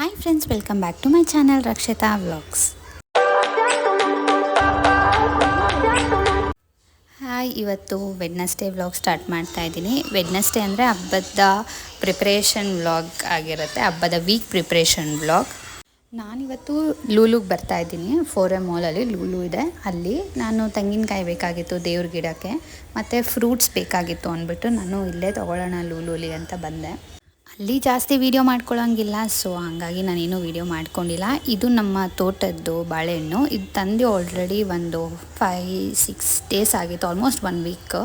Hi friends welcome back to my channel Rakshitha vlogs hi ಇವತ್ತು Wednesday vlog start ಮಾಡ್ತಾ ಇದ್ದೀನಿ. Wednesday ಅಂದರೆ ಹಬ್ಬದ ಪ್ರಿಪ್ರೇಷನ್ ವ್ಲಾಗ್ ಆಗಿರುತ್ತೆ. ಹಬ್ಬದ ವೀಕ್ ಪ್ರಿಪ್ರೇಷನ್ ವ್ಲಾಗ್ ನಾನಿವತ್ತು ಲೂಲುಗೆ ಬರ್ತಾ ಇದ್ದೀನಿ. ಫೋರ್ ಎ ಮಾಲಲ್ಲಿ ಲೂಲು ಇದೆ. ಅಲ್ಲಿ ನಾನು ತೆಂಗಿನಕಾಯಿ ಬೇಕಾಗಿತ್ತು ದೇವ್ರ ಗಿಡಕ್ಕೆ. ಮತ್ತು ಫ್ರೂಟ್ಸ್ ಬೇಕಾಗಿತ್ತು ಅಂದ್ಬಿಟ್ಟು ನಾನು ಇಲ್ಲೇ ತೊಗೊಳ್ಳೋಣ ಲೂಲುಲಿ ಅಂತ ಬಂದೆ. ಅಲ್ಲಿ ಜಾಸ್ತಿ ವೀಡಿಯೋ ಮಾಡ್ಕೊಳ್ಳೋಂಗಿಲ್ಲ ಸೊ ಹಂಗಾಗಿ ನಾನೇನು ವೀಡಿಯೋ ಮಾಡ್ಕೊಂಡಿಲ್ಲ. ಇದು ನಮ್ಮ ತೋಟದ್ದು ಬಾಳೆಹಣ್ಣು. ಇದು ತಂದು ಆಲ್ರೆಡಿ ಒಂದು ಫೈ ಸಿಕ್ಸ್ ಡೇಸ್ ಆಗಿತ್ತು. ಆಲ್ಮೋಸ್ಟ್ ಒನ್ ವೀಕ್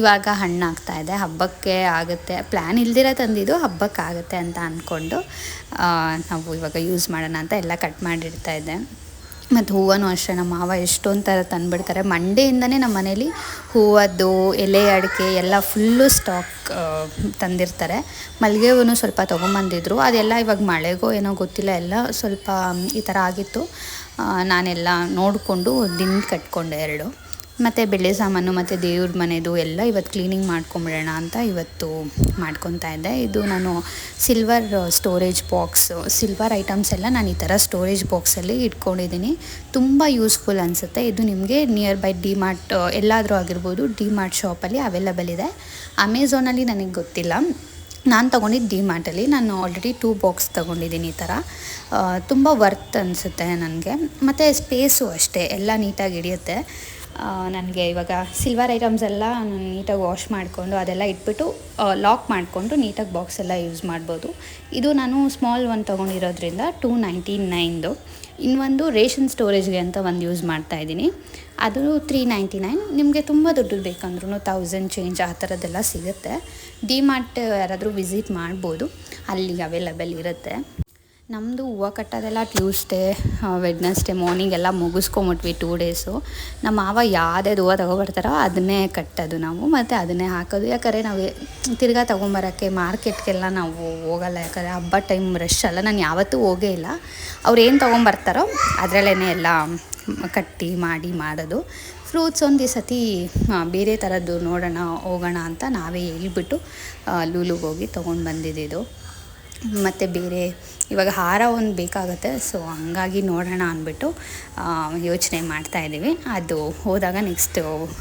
ಇವಾಗ ಹಣ್ಣಾಗ್ತಾ ಇದೆ. ಹಬ್ಬಕ್ಕೆ ಆಗುತ್ತೆ. ಪ್ಲ್ಯಾನ್ ಇಲ್ದಿರ ತಂದಿದ್ದು ಹಬ್ಬಕ್ಕೆ ಆಗುತ್ತೆ ಅಂತ ಅಂದ್ಕೊಂಡು ನಾವು ಇವಾಗ ಯೂಸ್ ಮಾಡೋಣ ಅಂತ ಎಲ್ಲ ಕಟ್ ಮಾಡಿರ್ತಾ ಇದ್ದೆ. ಮತ್ತು ಹೂವನು ಅಷ್ಟೇ, ನಮ್ಮ ಮಾವ ಎಷ್ಟೊಂದು ಥರ ತಂದುಬಿಡ್ತಾರೆ. ಮಂಡೆಯಿಂದನೇ ನಮ್ಮ ಮನೇಲಿ ಹೂವದ್ದು, ಎಲೆ ಅಡಿಕೆ ಎಲ್ಲ ಫುಲ್ಲು ಸ್ಟಾಕ್ ತಂದಿರ್ತಾರೆ. ಮಲ್ಲಿಗೆ ಹೂವು ಸ್ವಲ್ಪ ತೊಗೊಂಬಂದಿದ್ರು. ಅದೆಲ್ಲ ಇವಾಗ ಮಳೆಗೋ ಏನೋ ಗೊತ್ತಿಲ್ಲ, ಎಲ್ಲ ಸ್ವಲ್ಪ, ಈ ಥರ ಆಗಿತ್ತು. ನಾನೆಲ್ಲ ನೋಡಿಕೊಂಡು ದಿನ ಕಟ್ಕೊಂಡೆ ಎರಡು. ಮತ್ತು ಬೆಳೆ ಸಾಮಾನು, ಮತ್ತು ದೇವ್ರ ಮನೆದು ಎಲ್ಲ ಇವತ್ತು ಕ್ಲೀನಿಂಗ್ ಮಾಡ್ಕೊಂಬಿಡೋಣ ಅಂತ ಇವತ್ತು ಮಾಡ್ಕೊತಾ ಇದ್ದೆ. ಇದು ನಾನು silver storage box silver items ಎಲ್ಲ ನಾನು ಈ ಥರ ಸ್ಟೋರೇಜ್ ಬಾಕ್ಸಲ್ಲಿ ಇಟ್ಕೊಂಡಿದ್ದೀನಿ. ತುಂಬ ಯೂಸ್ಫುಲ್ ಅನಿಸುತ್ತೆ. ಇದು ನಿಮಗೆ ನಿಯರ್ ಬೈ ಡಿ ಮಾರ್ಟ್ ಎಲ್ಲಾದರೂ ಆಗಿರ್ಬೋದು ಡಿ ಮಾರ್ಟ್ ಶಾಪಲ್ಲಿ ಅವೈಲಬಲ್ ಇದೆ. ಅಮೆಝಾನಲ್ಲಿ ನನಗೆ ಗೊತ್ತಿಲ್ಲ. ನಾನು ತೊಗೊಂಡಿದ್ದು ಡಿ ಮಾರ್ಟಲ್ಲಿ ನಾನು ಆಲ್ರೆಡಿ ಟೂ ಬಾಕ್ಸ್ ತೊಗೊಂಡಿದ್ದೀನಿ ಈ ಥರ. ತುಂಬ ವರ್ತ್ ಅನಿಸುತ್ತೆ ನನಗೆ. ಮತ್ತು ಸ್ಪೇಸು ಅಷ್ಟೇ. ಎಲ್ಲ ನೀಟಾಗಿ ಹಿಡಿಯುತ್ತೆ. ನನಗೆ ಇವಾಗ ಸಿಲ್ವರ್ ಐಟಮ್ಸ್ ಎಲ್ಲ ನೀಟಾಗಿ ವಾಶ್ ಮಾಡಿಕೊಂಡು ಅದೆಲ್ಲ ಇಟ್ಬಿಟ್ಟು ಲಾಕ್ ಮಾಡಿಕೊಂಡು ನೀಟಾಗಿ ಬಾಕ್ಸ್ ಎಲ್ಲ ಯೂಸ್ ಮಾಡ್ಬೋದು. ಇದು ನಾನು ಸ್ಮಾಲ್ ಒಂದು ತೊಗೊಂಡಿರೋದ್ರಿಂದ ಟೂ ನೈಂಟಿ ನೈನ್ದು ಇನ್ನೊಂದು ರೇಷನ್ ಸ್ಟೋರೇಜ್ಗೆ ಅಂತ ಒಂದು ಯೂಸ್ ಮಾಡ್ತಾ ಇದ್ದೀನಿ. ಅದು ತ್ರೀ ನೈಂಟಿ ನೈನ್ ನಿಮಗೆ ತುಂಬ ದುಡ್ಡು ಬೇಕಂದ್ರೂ ತೌಸಂಡ್ ಚೇಂಜ್ ಆ ಥರದ್ದೆಲ್ಲ ಸಿಗುತ್ತೆ. ಡಿ ಮಾರ್ಟ್ ಯಾರಾದರೂ ವಿಸಿಟ್ ಮಾಡ್ಬೋದು. ಅಲ್ಲಿ ಅವೈಲಬಲ್ ಇರುತ್ತೆ. ನಮ್ಮದು ಹೂವು ಕಟ್ಟೋದೆಲ್ಲ ಟ್ಯೂಸ್ಡೇ ವೆಡ್ನಸ್ಡೇ ಮಾರ್ನಿಂಗ್ ಎಲ್ಲ ಮುಗಿಸ್ಕೊಂಬಿಟ್ವಿ ಟೂ ಡೇಸು ನಮ್ಮ ಮಾವ ಯಾವುದೇ ಹೂವು ತೊಗೊಬರ್ತಾರೋ ಅದನ್ನೇ ಕಟ್ಟೋದು ನಾವು, ಮತ್ತು ಅದನ್ನೇ ಹಾಕೋದು. ಯಾಕಂದರೆ ನಾವು ತಿರ್ಗಾ ತೊಗೊಂಬರೋಕ್ಕೆ, ಮಾರ್ಕೆಟ್ಗೆಲ್ಲ ನಾವು ಹೋಗಲ್ಲ. ಯಾಕಂದರೆ ಹಬ್ಬ ಟೈಮ್ ರಶ್ ಅಲ್ಲ. ನಾನು ಯಾವತ್ತೂ ಹೋಗೇ ಇಲ್ಲ. ಅವ್ರು ಏನು ತೊಗೊಂಬರ್ತಾರೋ ಅದರಲ್ಲೇ ಎಲ್ಲ ಕಟ್ಟಿ ಮಾಡಿ ಮಾಡೋದು. ಫ್ರೂಟ್ಸ್ ಒಂದು ಸತಿ ಬೇರೆ ಥರದ್ದು ನೋಡೋಣ, ಹೋಗೋಣ ಅಂತ ನಾವೇ ಹೇಳ್ಬಿಟ್ಟು ಲೂಲುಗೆ ಹೋಗಿ ತೊಗೊಂಡು ಬಂದಿದ್ದು ಮತ್ತು ಬೇರೆ ಇವಾಗ ಹಾರ ಒಂದು ಬೇಕಾಗುತ್ತೆ ಸೊ ಹಂಗಾಗಿ ನೋಡೋಣ ಅಂದ್ಬಿಟ್ಟು ಯೋಚನೆ ಮಾಡ್ತಾ ಇದ್ದೀವಿ. ಅದು ಹೋದಾಗ ನೆಕ್ಸ್ಟ್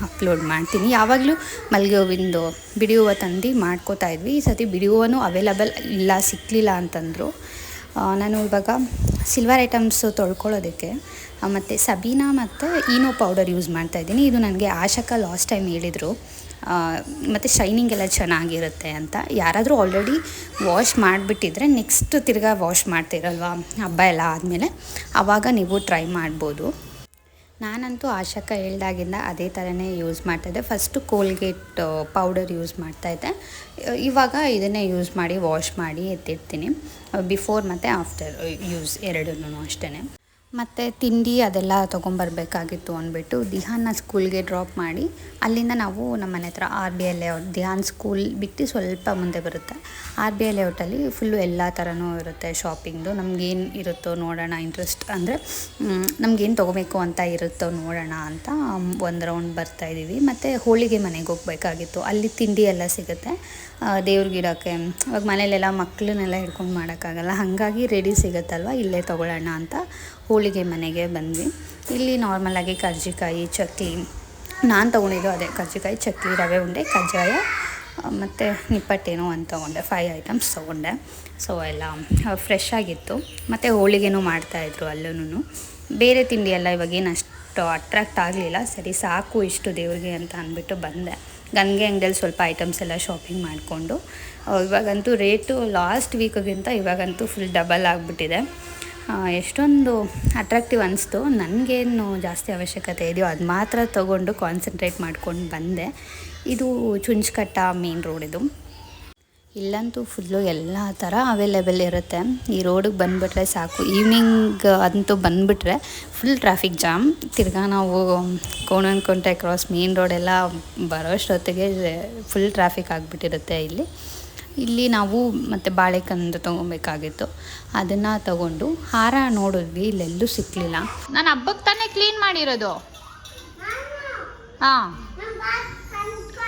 ಅಪ್ಲೋಡ್ ಮಾಡ್ತೀನಿ. ಯಾವಾಗಲೂ ಮಲ್ಲಿಗೆ ಹೂವಿಂದು ಬಿಡಿ ಹೂವು ತಂದು ಮಾಡ್ಕೋತಾ ಇದ್ವಿ. ಈ ಸತಿ ಬಿಡಿ ಹೂವನ್ನು ಅವೈಲಬಲ್ ಇಲ್ಲ ಸಿಕ್ಕಲಿಲ್ಲ ಅಂತಂದರು. ನಾನು ಇವಾಗ ಸಿಲ್ವರ್ ಐಟಮ್ಸು ತೊಳ್ಕೊಳ್ಳೋದಕ್ಕೆ ಮತ್ತು ಸಬೀನಾ ಮತ್ತು ಈನೋ ಪೌಡರ್ ಯೂಸ್ ಮಾಡ್ತಾ ಇದ್ದೀನಿ. ಇದು ನನಗೆ ಆಶಕ ಲಾಸ್ಟ್ ಟೈಮ್ ಹೇಳಿದರು. ಮತ್ತು ಶೈನಿಂಗ್ ಎಲ್ಲ ಚೆನ್ನಾಗಿರುತ್ತೆ ಅಂತ. ಯಾರಾದರೂ ಆಲ್ರೆಡಿ ವಾಶ್ ಮಾಡಿಬಿಟ್ಟಿದ್ರೆ ನೆಕ್ಸ್ಟ್ ತಿರ್ಗಾ ವಾಶ್ ಮಾಡ್ತೀರಲ್ವ? ಹಬ್ಬ ಎಲ್ಲ ಆದಮೇಲೆ ಆವಾಗ ನೀವು ಟ್ರೈ ಮಾಡ್ಬೋದು. ನಾನಂತೂ ಆಶಕ ಹೇಳ್ದಾಗಿಂದ ಅದೇ ಥರನೇ ಯೂಸ್ ಮಾಡ್ತಾಯಿದ್ದೆ ಫಸ್ಟು ಕೋಲ್ಗೇಟ್ ಪೌಡರ್ ಯೂಸ್ ಮಾಡ್ತಾಯಿದ್ದೆ ಇವಾಗ ಇದನ್ನೇ ಯೂಸ್ ಮಾಡಿ ವಾಶ್ ಮಾಡಿ ಎತ್ತಿರ್ತೀನಿ ಬಿಫೋರ್ ಮತ್ತು ಆಫ್ಟರ್ ಯೂಸ್ ಎರಡೂ ಅಷ್ಟೇ ಮತ್ತು ತಿಂಡಿ ಅದೆಲ್ಲ ತೊಗೊಂಬರ್ಬೇಕಾಗಿತ್ತು ಅಂದ್ಬಿಟ್ಟು ದಿಹಾನ್ನ ಸ್ಕೂಲ್ಗೆ ಡ್ರಾಪ್ ಮಾಡಿ, ಅಲ್ಲಿಂದ ನಾವು ನಮ್ಮ ಮನೆ ಹತ್ರ R B L layout, Dihan school ಬಿಟ್ಟು ಸ್ವಲ್ಪ ಮುಂದೆ ಬರುತ್ತೆ. ಆರ್ ಬಿ ಎಲ್ ಲೇಔಟಲ್ಲಿ ಫುಲ್ಲು ಎಲ್ಲ ಥರನೂ ಇರುತ್ತೆ ಶಾಪಿಂಗ್ದು ನಮಗೇನು ಇರುತ್ತೋ ನೋಡೋಣ ಇಂಟ್ರೆಸ್ಟ್ ಅಂದರೆ ನಮಗೇನು ತೊಗೋಬೇಕು ಅಂತ ಇರುತ್ತೋ ನೋಡೋಣ ಅಂತ ಒಂದು ರೌಂಡ್ ಬರ್ತಾಯಿದ್ದೀವಿ ಮತ್ತು ಹೋಳಿಗೆ ಮನೆಗೆ ಹೋಗ್ಬೇಕಾಗಿತ್ತು. ಅಲ್ಲಿ ತಿಂಡಿ ಎಲ್ಲ ಸಿಗುತ್ತೆ. ದೇವ್ರ ಗಿಡಕ್ಕೆ, ಇವಾಗ ಮನೇಲೆಲ್ಲ ಮಕ್ಕಳನ್ನೆಲ್ಲ ಹಿಡ್ಕೊಂಡು ಮಾಡೋಕ್ಕಾಗಲ್ಲ. ಹಾಗಾಗಿ ರೆಡಿ ಸಿಗುತ್ತಲ್ವ? ಇಲ್ಲೇ ತೊಗೊಳ್ಳೋಣ ಅಂತ ಹೋಳಿಗೆ ಮನೆಗೆ ಬಂದ್ವಿ. ಇಲ್ಲಿ ನಾರ್ಮಲಾಗಿ ಕರ್ಜಿಕಾಯಿ ಚಕ್ಲಿ ನಾನು ತೊಗೊಂಡಿದ್ದು ಅದೇ ಕರ್ಜಿಕಾಯಿ ಚಕ್ಲಿ ರವೆ ಉಂಡೆ, ಕಜ್ಜಾಯ ಮತ್ತು ನಿಪ್ಪಟ್ಟೇನೋ ಅಂತ ತೊಗೊಂಡೆ. ಫೈವ್ ಐಟಮ್ಸ್ ತೊಗೊಂಡೆ. ಸೊ ಎಲ್ಲ ಫ್ರೆಶ್ ಆಗಿತ್ತು. ಮತ್ತು ಹೋಳಿಗೆನೂ ಮಾಡ್ತಾಯಿದ್ರು ಅಲ್ಲೂ ಬೇರೆ ತಿಂಡಿ ಎಲ್ಲ ಇವಾಗೇನು ಅಷ್ಟು ಅಟ್ರಾಕ್ಟ್ ಆಗಲಿಲ್ಲ. ಸರಿ, ಸಾಕು ಇಷ್ಟು ದೇವ್ರಿಗೆ ಅಂತ ಅಂದ್ಬಿಟ್ಟು ಬಂದೆ. ಗಂಗೆ ಅಂಗಡಿಯಲ್ಲಿ ಸ್ವಲ್ಪ ಐಟಮ್ಸ್ ಎಲ್ಲ ಶಾಪಿಂಗ್ ಮಾಡಿಕೊಂಡು ಇವಾಗಂತೂ ರೇಟು ಲಾಸ್ಟ್ ವೀಕಿಗಿಂತ ಇವಾಗಂತೂ ಫುಲ್ ಡಬಲ್ ಆಗಿಬಿಟ್ಟಿದೆ. ಎಷ್ಟೊಂದು ಅಟ್ರಾಕ್ಟಿವ್ ಅನಿಸ್ತು. ನನಗೇನು ಜಾಸ್ತಿ ಅವಶ್ಯಕತೆ ಇದೆಯೋ ಅದು ಮಾತ್ರ ತೊಗೊಂಡು ಕಾನ್ಸಂಟ್ರೇಟ್ ಮಾಡ್ಕೊಂಡು ಬಂದೆ. ಇದು ಚುಂಚ್ಕಟ್ಟ ಮೇನ್ ರೋಡ್ ಇದು. ಇಲ್ಲಂತೂ ಫುಲ್ಲು ಎಲ್ಲ ಥರ ಅವೈಲೇಬಲ್ ಇರುತ್ತೆ. ಈ ರೋಡಿಗೆ ಬಂದುಬಿಟ್ರೆ ಸಾಕು. ಈವ್ನಿಂಗ್ ಅಂತೂ ಬಂದುಬಿಟ್ರೆ ಫುಲ್ ಟ್ರಾಫಿಕ್ ಜಾಮ್ ತಿರ್ಗಾ ನಾವು ಕೋಣನ್ಕೊಂಟೆ ಕ್ರಾಸ್ ಮೇನ್ ರೋಡೆಲ್ಲ ಬರೋಷ್ಟೊತ್ತಿಗೆ ಫುಲ್ ಟ್ರಾಫಿಕ್ ಆಗಿಬಿಟ್ಟಿರುತ್ತೆ ಇಲ್ಲಿ. ಇಲ್ಲಿ ನಾವು ಮತ್ತು ಬಾಳೆಕಂದು ತೊಗೊಬೇಕಾಗಿತ್ತು. ಅದನ್ನು ತಗೊಂಡು ಹಾರ ನೋಡಿದ್ವಿ, ಇಲ್ಲೆಲ್ಲೂ ಸಿಕ್ಕಲಿಲ್ಲ ನಾನು ಹಬ್ಬಕ್ಕೆ ತಾನೇ ಕ್ಲೀನ್ ಮಾಡಿರೋದು. ಹಾಂ.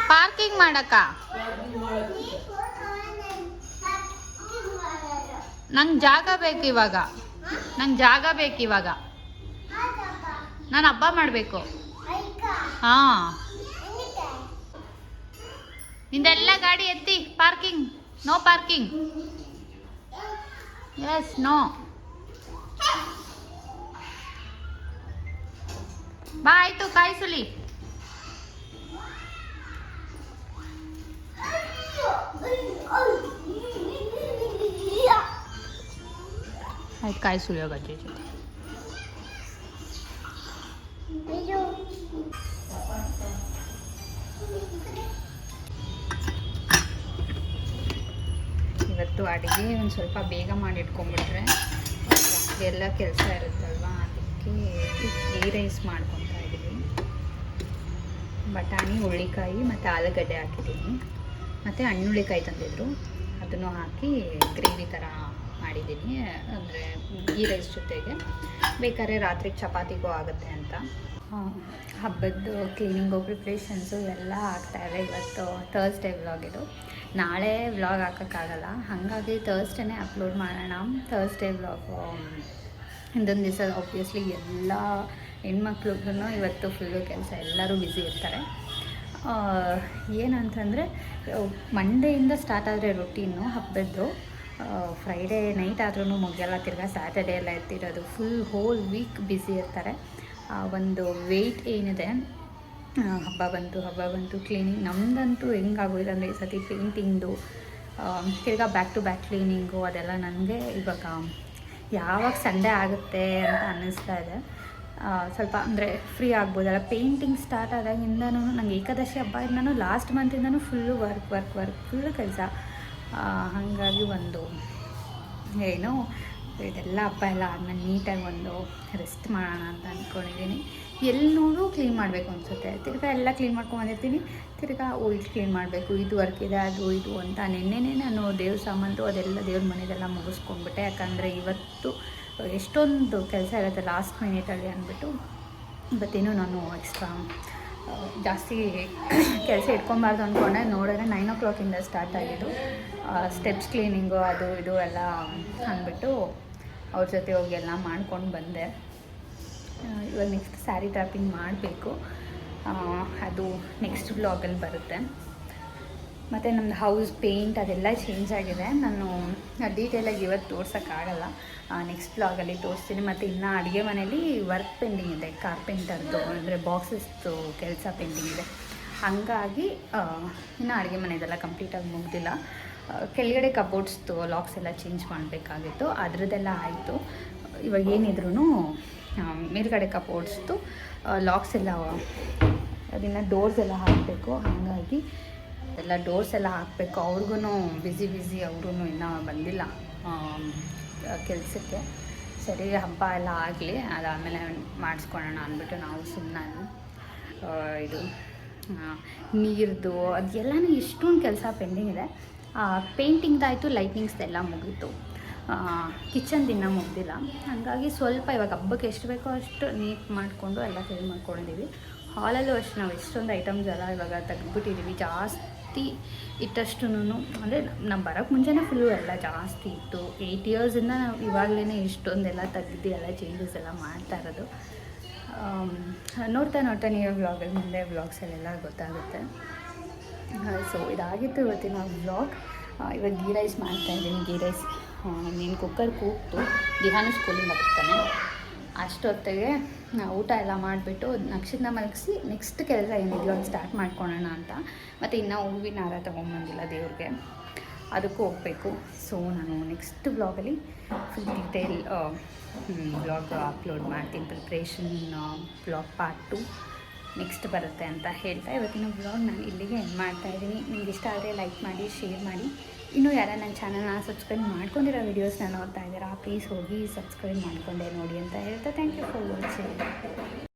ಪಾರ್ಕಿಂಗ್ ಮಾಡಕ್ಕ? ನಂಗೆ ಜಾಗ ಬೇಕು ಇವಾಗ. ನಂಗೆ ಜಾಗ ಬೇಕು ಇವಾಗ. ನಾನು ಹಬ್ಬ ಮಾಡಬೇಕು. ಹಾಂ. ನಿಂದೆಲ್ಲ ಗಾಡಿ ಎತ್ತಿ parking no parking yes no ಬಾ, ಆಯ್ತು ಕಾಯಿಸಲಿ ಆಯ್ತು, ಕಾಯಿ ಸುಲಿಯೋಗ ಅಜ್ಜಿ ಜೊತೆ. ಅಡುಗೆ ಒಂದು ಸ್ವಲ್ಪ ಬೇಗ ಮಾಡಿಟ್ಕೊಂಡ್ಬಿಟ್ರೆ ಎಲ್ಲ ಕೆಲಸ ಇರುತ್ತಲ್ವಾ? ಅದಕ್ಕೆ ಗೀ ರೈಸ್ ಮಾಡ್ಕೊತಾ ಇದ್ದೀವಿ ಬಟಾಣಿ ಹುಳ್ಳಿಕಾಯಿ ಮತ್ತು ಆಲೂಗಡ್ಡೆ ಹಾಕಿದ್ದೀನಿ. ಮತ್ತು ಹಣ್ಣುಳ್ಳಿಕಾಯಿ ತಂದಿದ್ರು. ಅದನ್ನು ಹಾಕಿ ಗ್ರೇವಿ ಥರ ಮಾಡಿದ್ದೀನಿ. ಅಂದರೆ ಗೀ ರೈಸ್ ಜೊತೆಗೆ ಬೇಕಾದ್ರೆ ರಾತ್ರಿಗೆ ಚಪಾತಿಗೂ ಆಗುತ್ತೆ ಅಂತ. ಹಬ್ಬದ್ದು ಕ್ಲೀನಿಂಗು ಪ್ರಿಪ್ರೇಷನ್ಸು ಎಲ್ಲ ಆಗ್ತಾಯಿದೆ ಇವತ್ತು ಥರ್ಸ್ಡೇ ವ್ಲಾಗ್ ಇದು. ನಾಳೆ ವ್ಲಾಗ್ ಹಾಕೋಕ್ಕಾಗಲ್ಲ. ಹಾಗಾಗಿ ಥರ್ಸ್ಡೇನೇ ಅಪ್ಲೋಡ್ ಮಾಡೋಣ. ಥರ್ಸ್ಡೇ ವ್ಲಾಗು ಹಿಂದೊಂದು ದಿವಸ ಆಬ್ವಿಯಸ್ಲಿ ಎಲ್ಲ ಹೆಣ್ಮಕ್ಳಿಗೂ ಇವತ್ತು ಫುಲ್ಲು ಕೆಲಸ ಎಲ್ಲರೂ ಬ್ಯುಸಿ ಇರ್ತಾರೆ. ಏನಂತಂದರೆ ಮಂಡೆಯಿಂದ ಸ್ಟಾರ್ಟ್ ಆದರೆ ರೊಟೀನು ಹಬ್ಬದ್ದು. ಫ್ರೈಡೇ ನೈಟ್ ಆದ್ರೂ ಮುಗಿಯಲ್ಲ, ತಿರ್ಗಾ ಸ್ಯಾಟರ್ಡೇ ಎಲ್ಲ ಇರ್ತಿರೋದು ಫುಲ್ ಹೋಲ್ ವೀಕ್ ಬ್ಯುಸಿ ಇರ್ತಾರೆ. ಒಂದು ವೆಯ್ಟ್ ಏನಿದೆ ಹಬ್ಬ ಬಂತು ಹಬ್ಬ ಬಂತು ಕ್ಲೀನಿಂಗ್ ನಮ್ಮದಂತೂ ಹೆಂಗಾಗೋಯ್ತು ಅಂದರೆ ಈ ಸತಿ ಪೇಂಟಿಂಗ್ದು ತಿರ್ಗಾ ಬ್ಯಾಕ್ ಟು ಬ್ಯಾಕ್ ಕ್ಲೀನಿಂಗು ಅದೆಲ್ಲ ನನಗೆ ಇವಾಗ ಯಾವಾಗ ಸಂಡೇ ಆಗುತ್ತೆ ಅಂತ ಅನ್ನಿಸ್ತಾ ಇದೆ. ಸ್ವಲ್ಪ ಅಂದರೆ ಫ್ರೀ ಆಗ್ಬೋದಲ್ಲ. ಪೇಂಟಿಂಗ್ ಸ್ಟಾರ್ಟ್ ಆದಾಗಿಂದನೂ ನಂಗೆ ಏಕಾದಶಿ ಹಬ್ಬದಿಂದನೂ last ಮಂತಿಂದನೂ full work work work full ಕೆಲಸ. ಹಾಗಾಗಿ ಒಂದು ಏನು ಇದೆಲ್ಲ ಹಬ್ಬ ಎಲ್ಲ ಆದಮೇಲೆ ನೀಟಾಗಿ ಒಂದು ರೆಸ್ಟ್ ಮಾಡೋಣ ಅಂತ ಅಂದ್ಕೊಂಡಿದ್ದೀನಿ ಎಲ್ಲಿ ಕ್ಲೀನ್ ಮಾಡಬೇಕು ಅನಿಸುತ್ತೆ. ತಿರ್ಗಾ ಎಲ್ಲ ಕ್ಲೀನ್ ಮಾಡ್ಕೊಂಬಂದಿರ್ತೀನಿ ತಿರ್ಗಾ ಇದು ಕ್ಲೀನ್ ಮಾಡಬೇಕು. ಇದು ವರ್ಕ್ ಇದೆ ಅದು ಇದು ಅಂತ ನಿನ್ನೆನೇ ನಾನು ದೇವ್ರ ಸಾಮಾನು ಅದೆಲ್ಲ ದೇವ್ರ ಮನೆದೆಲ್ಲ ಮುಗಿಸ್ಕೊಂಡ್ಬಿಟ್ಟೆ. ಯಾಕಂದರೆ ಇವತ್ತು ಎಷ್ಟೊಂದು ಕೆಲಸ ಇರುತ್ತೆ ಲಾಸ್ಟ್ ಮಿನಿಟಲ್ಲಿ ಅಂದ್ಬಿಟ್ಟು. ಇವತ್ತೇನು ನಾನು ಎಕ್ಸ್ಟ್ರಾ ಜಾಸ್ತಿ ಕೆಲಸ ಇಟ್ಕೊಬಾರ್ದು ಅಂದ್ಕೊಂಡೆ ನೋಡಿದ್ರೆ ನೈನ್ ಓ ಕ್ಲಾಕಿಂದ ಸ್ಟಾರ್ಟ್ ಆಗಿದ್ದು. ಸ್ಟೆಪ್ಸ್ ಕ್ಲೀನಿಂಗು ಅದು ಇದು ಎಲ್ಲ ಅಂದ್ಬಿಟ್ಟು ಅವ್ರ ಜೊತೆ ಹೋಗಿ ಎಲ್ಲ ಮಾಡ್ಕೊಂಡು ಬಂದೆ. ಇವಾಗ ನೆಕ್ಸ್ಟ್ ಸ್ಯಾರಿ ಟ್ರಾಪಿಂಗ್ ಮಾಡಬೇಕು. ಅದು ನೆಕ್ಸ್ಟ್ ಬ್ಲಾಗಲ್ಲಿ ಬರುತ್ತೆ. ಮತ್ತು ನಮ್ಮದು ಹೌಸ್ ಪೇಂಟ್ ಅದೆಲ್ಲ ಚೇಂಜ್ ಆಗಿದೆ. ನಾನು ಡೀಟೇಲಾಗಿ ಇವತ್ತು ತೋರ್ಸೋಕ್ಕಾಗಲ್ಲ. ನೆಕ್ಸ್ಟ್ ಬ್ಲಾಗಲ್ಲಿ ತೋರಿಸ್ತೀನಿ. ಮತ್ತು ಇನ್ನು ಅಡುಗೆ ಮನೇಲಿ ವರ್ಕ್ ಪೆಂಡಿಂಗ್ ಇದೆ. ಕಾರ್ಪೆಂಟರ್ದು ಅಂದರೆ ಬಾಕ್ಸಸ್ದು ಕೆಲಸ ಪೆಂಡಿಂಗ್ ಇದೆ. ಹಾಗಾಗಿ ಇನ್ನೂ ಅಡುಗೆ ಮನೆದೆಲ್ಲ ಕಂಪ್ಲೀಟಾಗಿ ಮುಗ್ದಿಲ್ಲ. ಕೆಳಗಡೆ ಕಬೋರ್ಡ್ಸ್ದು ಲಾಕ್ಸ್ ಎಲ್ಲ ಚೇಂಜ್ ಮಾಡಬೇಕಾಗಿತ್ತು, ಅದರದ್ದೆಲ್ಲ ಆಯಿತು. ಇವಾಗ ಏನಿದ್ರು ಮೇಲ್ಗಡೆ ಕಬೋರ್ಡ್ಸ್ದು ಲಾಕ್ಸ್ ಎಲ್ಲ, ಅದನ್ನು ಡೋರ್ಸ್ ಎಲ್ಲ ಹಾಕಬೇಕು. ಹಾಗಾಗಿ ಎಲ್ಲ ಡೋರ್ಸ್ ಎಲ್ಲ ಹಾಕಬೇಕು. ಅವ್ರಿಗೂ ಬ್ಯುಸಿ ಬ್ಯುಸಿ ಅವ್ರೂ ಇನ್ನೂ ಬಂದಿಲ್ಲ ಕೆಲಸಕ್ಕೆ. ಸರಿ, ಹಬ್ಬ ಎಲ್ಲ ಆಗಲಿ, ಅದಾದಮೇಲೆ ಮಾಡಿಸ್ಕೊಳ್ಳೋಣ ಅಂದ್ಬಿಟ್ಟು ನಾವು ಸುಮ್ಮನೆ ಇದು ನೀರ್ದು ಅದೆಲ್ಲನೂ ಇಷ್ಟೊಂದು ಕೆಲಸ ಪೆಂಡಿಂಗ್ ಇದೆ. ಪೇಂಟಿಂಗ್ದಾಯಿತು ಲೈಟಿಂಗ್ಸ್ದೆಲ್ಲ ಮುಗೀತು. ಕಿಚನ್ ದಿನ ಮುಗ್ದಿಲ್ಲ. ಹಾಗಾಗಿ ಸ್ವಲ್ಪ ಇವಾಗ ಹಬ್ಬಕ್ಕೆ ಎಷ್ಟು ಬೇಕೋ ಅಷ್ಟು ನೀಟ್ ಮಾಡಿಕೊಂಡು ಎಲ್ಲ ಕ್ಲೀನ್ ಮಾಡ್ಕೊಂಡಿದ್ದೀವಿ ಹಾಲಲ್ಲೂ ಅಷ್ಟು ನಾವು ಎಷ್ಟೊಂದು ಐಟಮ್ಸ್ ಎಲ್ಲ ಇವಾಗ ತೆಗೆದ್ಬಿಟ್ಟಿದ್ದೀವಿ ಜಾಸ್ತಿ ಇಟ್ಟಷ್ಟು ಅಂದರೆ ನಮ್ಮ ಬರೋಕ್ಕೆ ಮುಂಚೆನೇ ಫುಲ್ಲು ಎಲ್ಲ ಜಾಸ್ತಿ ಇತ್ತು. ಏಯ್ಟ್ ಇಯರ್ಸಿಂದ ನಾವು ಇವಾಗಲೇ ಇಷ್ಟೊಂದೆಲ್ಲ ತೆಗ್ದು ಎಲ್ಲ ಚೇಂಜಸ್ ಎಲ್ಲ ಮಾಡ್ತಾ ಇರೋದು. ನೋಡ್ತಾ ನೋಡ್ತಾ ನೀವು ವ್ಲಾಗಲ್ಲಿ ಮುಂದೆ ವ್ಲಾಗ್ಸಲ್ಲೆಲ್ಲ ಗೊತ್ತಾಗುತ್ತೆ. ಸೊ ಇದಾಗಿತ್ತು ಇವತ್ತಿನ ವ್ಲಾಗ್ ಇವಾಗ ಗೀ ರೈಸ್ ಮಾಡ್ತಾ ಇದ್ದೀನಿ ಗೀ ರೈಸ್ ನೀನು ಕುಕ್ಕರ್ ಕೂಗ್ತು ದಿಹಾನು ಸ್ಕೂಲಿಂದ ಬರ್ತಾನೆ. ಅಷ್ಟೊತ್ತಿಗೆ ಊಟ ಎಲ್ಲ ಮಾಡಿಬಿಟ್ಟು ನಕ್ಷತ್ರ ಮಲಗಿಸಿ ನೆಕ್ಸ್ಟ್ ಕೆಲಸ ಏನಿದೆಯೋ ಅದು ಸ್ಟಾರ್ಟ್ ಮಾಡ್ಕೊಳ್ಳೋಣ ಅಂತ. ಮತ್ತು ಇನ್ನೂ ಹೂವಿನ ಹಾರ ತೊಗೊಂಬಂದಿಲ್ಲ ದೇವ್ರಿಗೆ. ಅದಕ್ಕೂ ಹೋಗಬೇಕು. ಸೊ ನಾನು ನೆಕ್ಸ್ಟ್ ಬ್ಲಾಗಲ್ಲಿ ಫುಲ್ ಡೀಟೇಲ್ ಬ್ಲಾಗ್ ಅಪ್ಲೋಡ್ ಮಾಡ್ತೀನಿ. Preparation blog part two next ಬರುತ್ತೆ ಅಂತ ಹೇಳ್ತಾ ಇವತ್ತಿನ ಬ್ಲಾಗ್ ನಾನು ಇಲ್ಲಿಗೆ ಎಂಡ್ ಮಾಡ್ತಾ ಇದ್ದೀನಿ. ನಿಮ್ಗೆ ಇಷ್ಟ ಆದರೆ ಲೈಕ್ ಮಾಡಿ ಶೇರ್ ಮಾಡಿ. ಇನ್ನೂ ಯಾರ ನನ್ನ ಚಾನಲ್ನ ಸಬ್ಸ್ಕ್ರೈಬ್ ಮಾಡ್ಕೊಂಡಿರೋ ವೀಡಿಯೋಸ್ನ ನೋಡ್ತಾ ಇದ್ದೀರಾ ಪ್ಲೀಸ್ ಹೋಗಿ ಸಬ್ಸ್ಕ್ರೈಬ್ ಮಾಡಿಕೊಂಡೆ ನೋಡಿ ಅಂತ ಹೇಳ್ತಾ ಥ್ಯಾಂಕ್ ಯು ಫಾರ್ ವಾಚಿಂಗ್